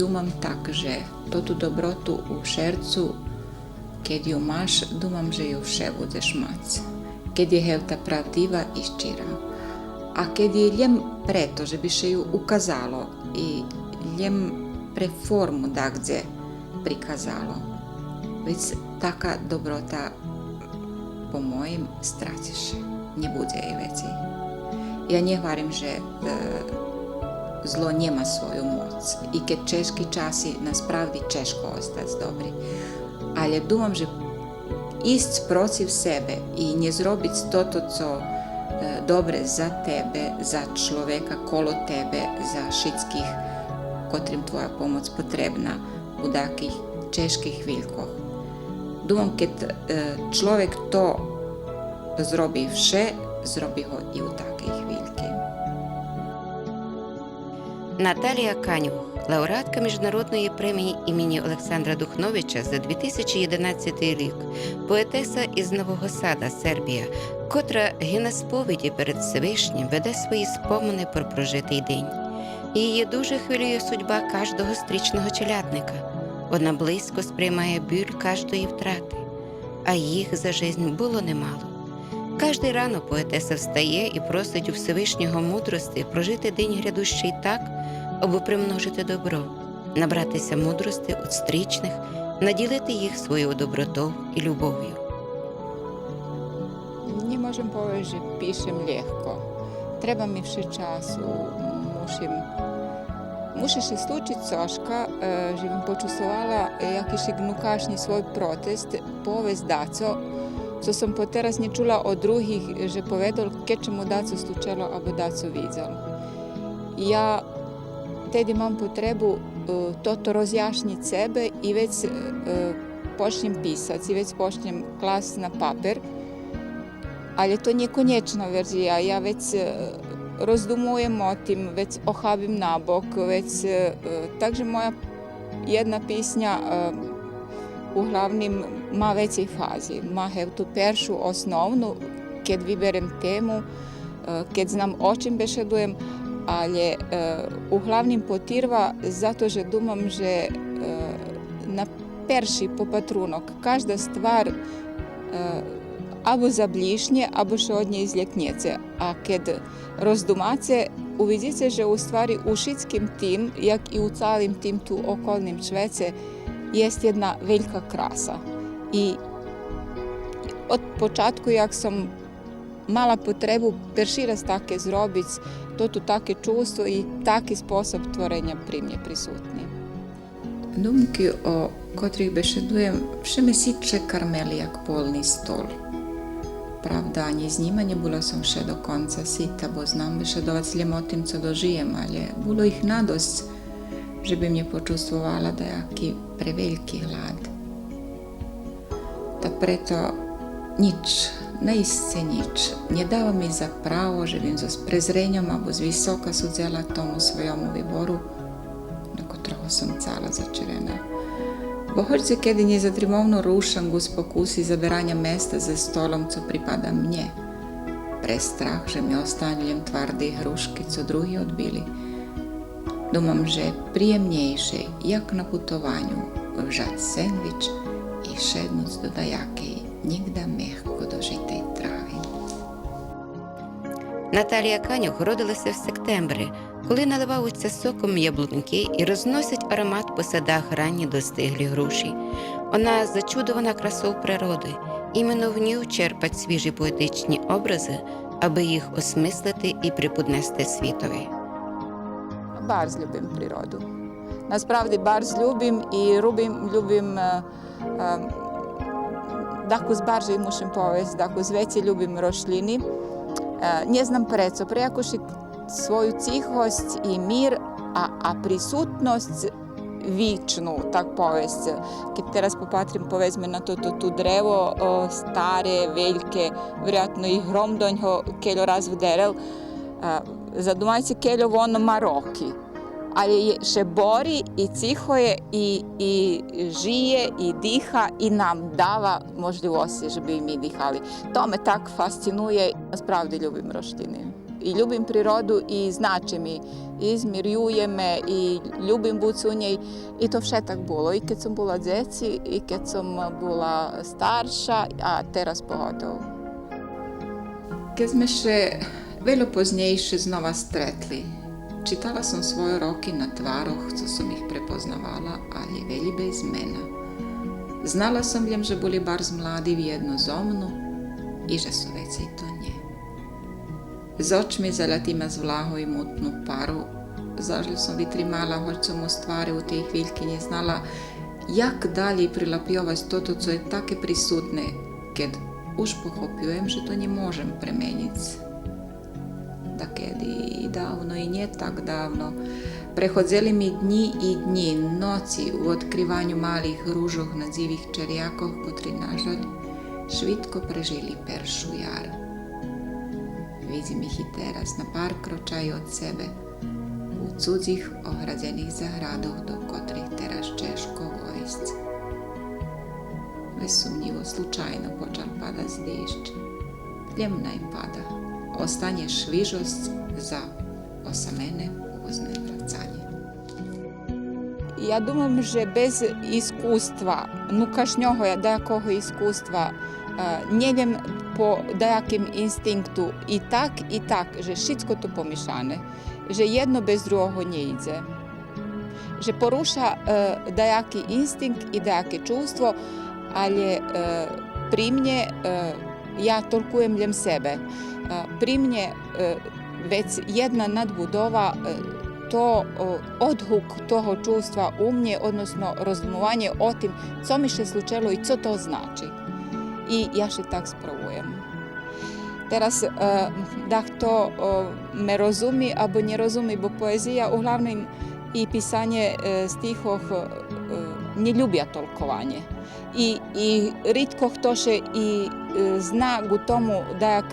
думам так, že тоту доброту у шерцу, keď ju máš, думам, že ju vše budeš mať. Keď je hevta pravdiva i ščira. A keď je ljem preto, že bi še ju ukazalo i ljem pre formu da gdje prikazalo. Već taka dobrota po mojim straciše. Nie bude jej veci. Ja nie hovorim, že e, zlo nema svoju moc. I keď češki časi naspravdi češko ostać dobri. Але думам, že ísť protiv sebe i nie zrobić to, to co e, dobre za tebe, za človeka kolo tebe, za všetkých, kotrým tvoja pomoc potrebna u takých češkých chvíľkoch. Думам, keď e, človek to zrobi vše, zrobi ho i u takej Наталія Канюх, лауреатка міжнародної премії імені Олександра Духновича за 2011 рік, поетеса із Нового Сада, Сербія, котра гине сповіді перед Всевишнім веде свої спомини про прожитий день. Її дуже хвилює судьба кожного стрічного челядника. Вона близько сприймає біль кожної втрати, а їх за жизнь було немало. Кожний ранок поетеса встає і просить у Всевишнього мудрости прожити день грядущий так, аби примножити добро, набратися мудрости от стрічних, наділити їх своєю добротою і любов'ю. Nie možem povedať, že píšem ľahko. Treba mi vše času, mušim Muszę się slučić coška, e, živim počusovala, jak išli protest, povest daco, co sam po teraz nie čula od drugih, že povedal, ke čemu daco slučalo, abo daco vidjel. Ja tedi mam potrebu e, toto rozjašnjiti sebe i već e, počnem pisati, i već počnem klas na papir, ali to nije konječna verzija, ja već e, rozdumujem o tim, već ohabim na bok, već e, takže moja jedna pisnja e, uglavnim ma vecej fazi. Ma hev tu peršu osnovnu, kad vyberem temu, e, kad znam o čim bešedujem, ali e, uglavnim potirva zato, že dumam, že e, na po patrunok każda stvar або заблішнє, або ще одні із лякнеться. А кед роздумаце, увидіться, що у стварі у шицьким тим, як і у цалим тим ту окольним Швеце, є jedna велика краса. І od початку, як сам мала потребу перший раз таке зробити, то таке чувство і такий спосіб творення при мені присутній. Думки, o котрих бешедуjem, vše me siče karmeli jak polni stol. Правда, njima nie bila som še do konca sita, bo znam bešedovat ljem o co dožijem, ali bilo ih nadost, že bi mnie počustvovala da jaki preveliki hlad. Ta nič, naisce nič, nie dała mi za pravo, že bym zo s prezrenjom abo z visoka sudzela tomu svojomu vyboru, na kotroho som cala začerena. Bo choć se kiedy nie zadrimowno ruszam z pokusi zabierania mesta ze stolom, co pripada mnie. Prestrach, że mi ostaniem twarde hruški, co drugi odbili. Думам, że przyjemniejsze, jak na putowaniu, wrzać sandwich i szednąć do dajakiej, Nigda mehko do żytej trawy. Наталія Канюк родилася в сектембрі, коли наливаються соком яблунки і розносять аромат по садах ранні достиглі груші. Вона зачудована красою природи, іменно в ній черпать свіжі поетичні образи, аби їх осмислити і приподнести світові. Bardzo ljubim prirodu. Насправді bardzo ljubim і любим, любим таку збаржу мушим повесть, таку звеці любим рошлини. Е, Не знам прецо, приякуши свою тихость і мир, а, а присутність вічну, так повесть. Kad teraz popatrim povedzme na toto tu drevo, o, stare, veljke, vjerojatno i grom do njo keljo razvderel, zadumajte keljo ono maroki. але je še bori i cihuje i, i žije i diha i nam dava можливості, щоб і ми дихали. То me так fascinuje. Любим роштини. І любим природу, і значим і, і змірює me, і любим бути у ній. І то все так було. І коли съм була дjeці, і коли съм була старша, а teraz pogotovo. Keď sme še veľa poznejšie znova stretli, Čitala sam svoje roki na tvaroh, co sam ih prepoznavala, ali je veli bez mena. Znala sam ljem, že boli bar zmladiv jedno zomno i že su vecej to nje. Z očmi zalatima z vlaho i mutnu paru, zažel sam vitrimala, hoć sam u stvari u tej hviljki nje znala jak dalje prilapjovać toto, co je take prisutne, kad už pohopiujem, že to nje možem premeniti nekad i davno i nje tak davno. Prehodzeli mi dni i dni, noci u otkrivanju malih ružoh nazivih čerjakov, kotri nažalj švitko prežili peršu jar. Vidim ih i teraz na par kročaj od sebe, u cudzih ohradzenih zahradov, do kotrih teraz češko vojsce. Bez sumnjivo slučajno počal pada zdišć, ljemna im pada, Остання свіжость за осамене возне врацання. Я думаю, що без іскусства, ну кожного деякого іскусства, не po dajakim instinktu i tak, i tak, że wszystko to pomieszane, że jedno bez drugiego nie idzie. Że porusza e, dajaki instynkt i dajakie czувство, але е, при мені е, я толкуjem лjem себе. Е, мені е, već jedna nadbudova e, to o, odhuk toho čustva u mnje, odnosno rozumovanje o tim, co mi še slučilo i co to znači. I ja še tak sprawujem. Teraz, e, da to me rozumi albo nie rozumi, bo poezija uglavnom i pisanie e, stihov e, nie lubię tolkowanie. I, i рідко хто ще і е, зна у тому, як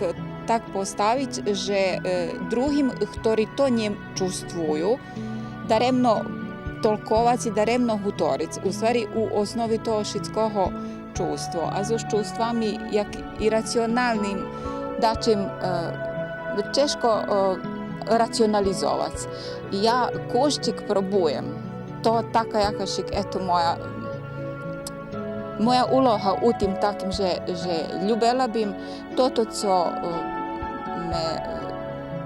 так поставити, що е, другим, хто то не чувствують, даремно толковати, даремно говорити. У стvari у основі того шицького чувства. А з чувствами, як ірраціональним, дачим е, тяжко е, раціоналізувати. Я пробуjem. To taka jakaś, eto moja moja uloha u tim takim, že, že ljubela bim toto, co uh, me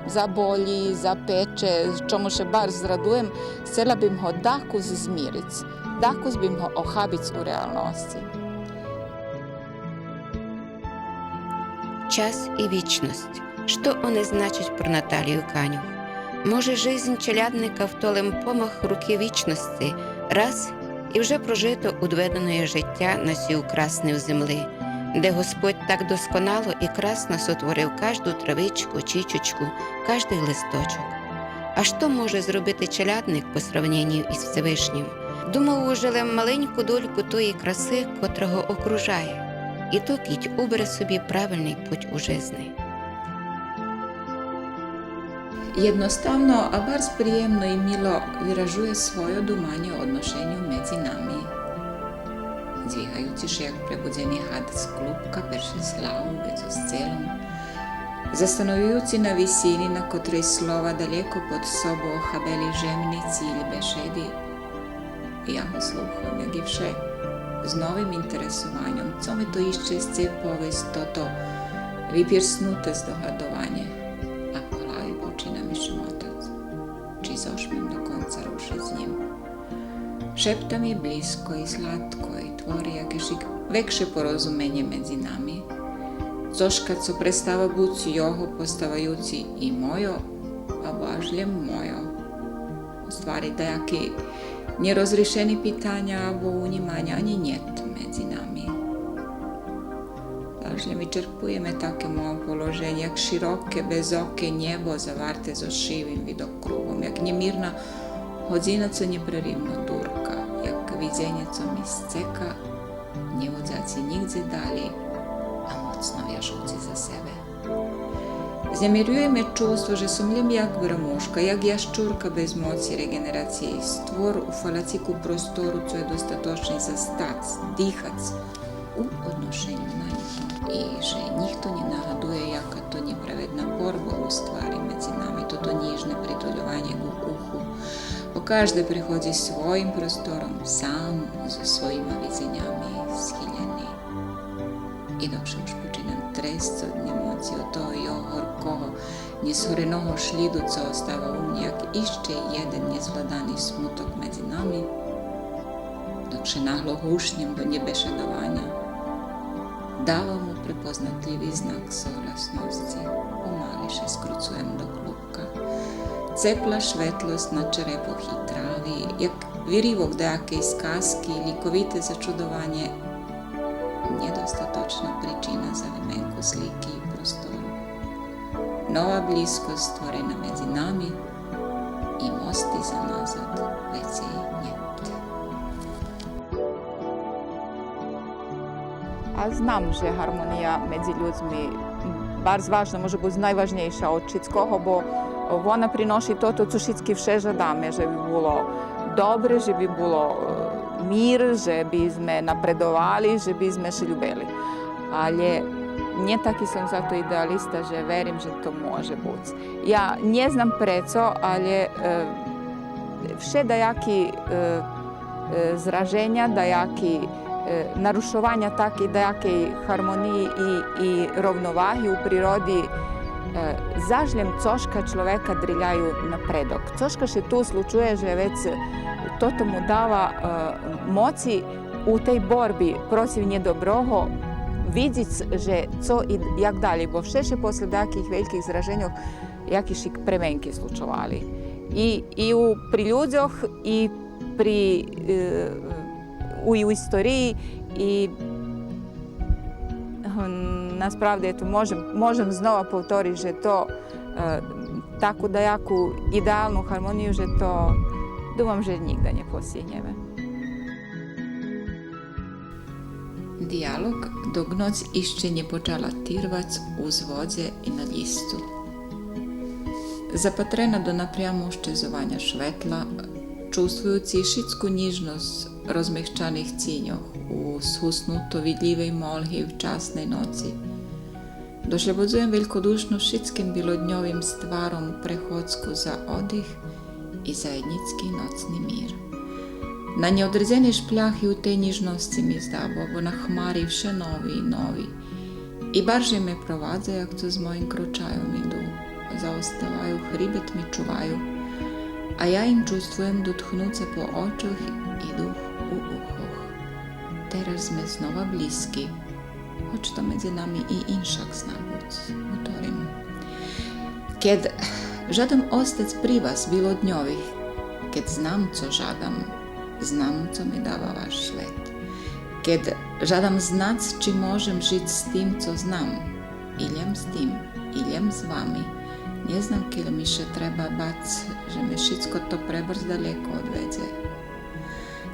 zaboli, zapeče, čemu še bar zradujem, chcela bim ho dakus zmiric, dakus bim ho ohabic u realnosti. Час і вічність. Що вони значать про Наталію Каню? Може, жизнь челядника в толем помах руки вічності, раз і вже прожито удведене життя на сію красну земли, де Господь так досконало і красно сотворив кожну травичку, чічечку, кожний листочок. А що може зробити челядник по сравненню із Всевишнім? Думав, ужелем маленьку дольку тої краси, котрого окружає, і то кіть убере собі правильний путь у жизни. Jednostavno, a bar prijemno i milo vyražuje svoje dumanje o odnošenju medzi nami. Še jak prebudzeni had z klupka perše slavu bezu s celom, zastanovujući na visini na kotrej slova daleko pod sobo habeli žemnici ili bešedi, ja ho slucham, jak i vše, z novim interesovanjem, co me to išče z cej povest, toto vypirsnute zdohadovanje, a po glavi počina mi šumotac, či Šeptom je blízko i sladko i tvori akési väčšie porozumenie medzi nami, což so sú predstavujúci jeho postavajúci i mojo, alebo až len mojo. Stvari dajaké nerozrišeni pitanja, alebo unimanja, ani нет medzi nami. Pažlje vyčerpujeme takemu položenju, jak široke, bezoke nebo zavarte za šivim vidokrugom, jak nemirna hodzinaca neprerivno dura. Widzenie, co mi sceka, nie wodzaci nigdzie dalej, a mocno wierzący za sebe. Zniemiruje mnie czułstwo, że sumljem jak gramушка, jak jaszczurka bez mocy regeneracji, stwór u falaciku prostoru, co je dostatočný za stac, dihac u odnošenju na njih. I że ніхто не нагадує, яка то неправедна борба у stvari među nami, to to nižne prituljovanje u uhu. Bo każdy приходить своїм простором, сам зі своїми візеннями схиляний. І довше уж починam трести од емоцій, того його горкого, незгореного co остава у мені, як іще jeden nezvladaný smutok medzi nami, dokše nahlo hušnjem do nebešadovanja, dava mu prepoznatljivi znak souhlasnosti, pomališe skrucujem do na čerepoh i travi, jak virivog dejake iz kaski, likovite začudovanje, nedostatočna pričina za vymenku sliki i prostoru. Nova bliskost stvorena među nami i mosti za nazad veci njet. A znam, že harmonija medzi ľuďmi bar зважно може бути найважніша від všetkого, бо вона приносить то, co všetky все že by було добре, by було е, мир, sme napredovali, že by sme si ljubili. Але не таки sam zato idealista, že verim, že to može biti. Ja не znam preco, е, все даякі е, е, зраження, даякі е, нарушування такі деякої гармонії і, і ровноваги у природі е, zažljem coška človeka driljajú napredok. Coška še tu slučuje, že već toto mu dava e, moci u tej borbi protiv недоброго видіць, že co i jak dalje, bo все ще після таких великих зражень, які ще пременки случували. І, і у, при людях, і при, е, у, і у історії, і м, насправді то можем, можем знову повторити, що то е, таку даяку ідеальну гармонію, що то думам, že nigda не постигнеме. Dialog, dok noc išće nie počala tirvac uz vodze i na listu. Zapatrena do напряму щезування шветла, чувствуючи шицьку ніжність розмягчаних ціньох у схуснуто відлівій молгі вчасnej noci. Doživotzujem velikodušno šitskim bilodnjovim stvarom prehodsku za odih i zajednički nocni mir. Na neodrezeni špljah i u te njižnosti mi zdavo, bo nahmari vše novi i novi. I barže me provadze, jak to z mojim kročajom idu, zaostavaju, hribet mi čuvaju, a ja im čustvujem dotknuce po očoh i duh u uhoh. Teraz me znova bliski, hoč to medzi nami i inšak zna bud, utorim. Keď žadam ostać pri vas bilo dňových, keď znam, co žadam, znam, co mi dava vaš svet. Keď žadam znac, či možem žiť s tým, co znam, iljem s tým, iljem s vami, nie znam, kilo mi še treba bac, že me všetko to prebrz daleko odvedze.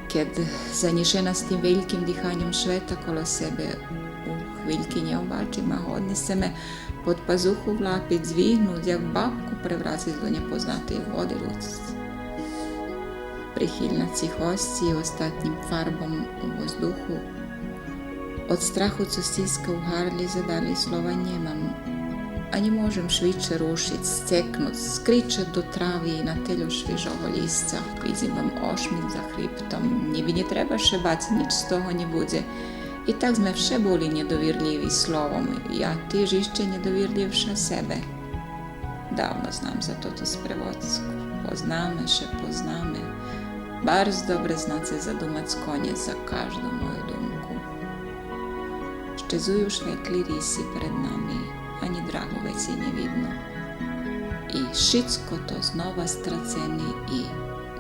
Keď zanišena s tým veľkým dýchaním sveta kolo sebe, a hodne se me pod pazuchu vlapiť, zvihnúť, jak babku prevráciť do nepoznatej vody ľudstv. Прихильна цихості і остатнім фарбом у воздуху. Co stiska u harli, zadali slova njemam, a nie можем швидше рушить, стекнуть, скричать до трави і на телю свіжого лістя. Видім вам ошміт за хребтом, ніби не треба шибати, ніч з того не буде. І так ми все були недовірливі словом, я теж іще недовірливша себе. Давно знам за тото спреводську. Познаме, ще познаме. Bardzo dobre znacie zadumać koniec za każdą moją dumku. Szczezują świetli rysy przed nami, ani drago więcej nie widno. I wszystko to znowu stracony i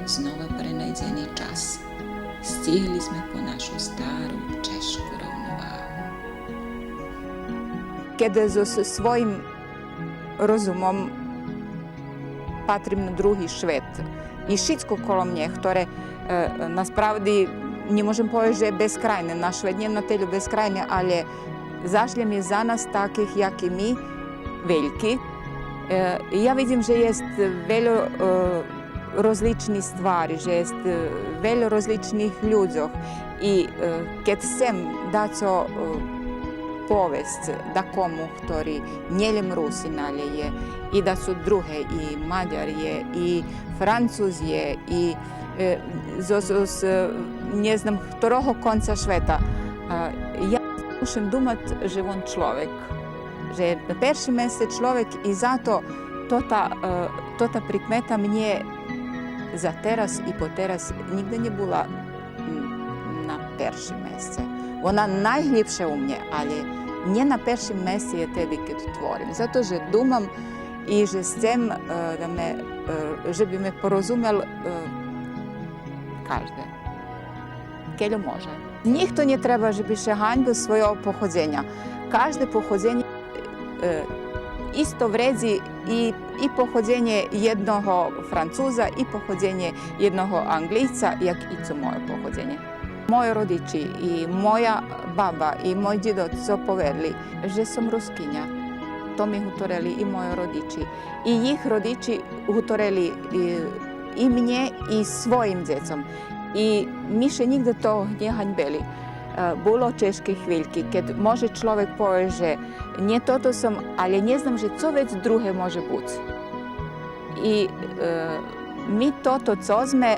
znowu prenajdzony czas. Stigliśmy po naszą starą czeszku równowagę. Kiedy z swoim rozumom patrím na druhý švet. І všetko коло мне, ktoré e, насправді не можемо povedať, že je безкрайне. Наш швед не на телю безкрайне, але зашлем je za nas takih, jak i mi, veljki, Е, Я vidim, že jest velo e, rozličnih stvari, jest e, velo rozličnih ľudzoch. I e, sem daco e, povest da komu, ktorý nielen Rusin, je i da su druge, i Mađar je, i Francuz je, i e, z, z, z, ne znam, ktorого konca sveta. Ja mušim dumat, že on človek. Že je na perši mese človek i zato to ta, e, to ta prikmeta mnje za teraz i po teraz nigde не була м, на перші місце. Вона найглибше у мене, не на першім місці я тебе kad творим. Zato že думам і že е, да ме, е, že bi me porozumel е, każdy. Келю може. Ніхто не треба, щоб ще ганьбив свого походження. Кожне походження е, isto vredi i, i pochodzenie jednego Francuza i pochodzenie jednego Anglica, jak i co moje pochodzenie. Moji rodiči i moja baba i moj djedo su poverili, že sam ruskinja. To mi hutoreli i moji rodiči. I njih rodiči hutoreli i, i mnje i svojim djecom. I mi še nigde to ne hanjbeli. E, Було чешки хвильки, keď може чоловік povie, že nie toto som, не znam, že co vec druge može bути. I e, mi toto, co sme,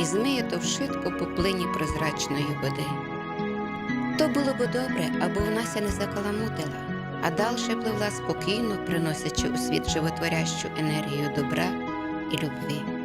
і змиє то вшитко по плині прозрачної води. То було б добре, аби Унася не закаламутила, а дальше пливла спокійно, приносячи у світ животворящу енергію добра і любві.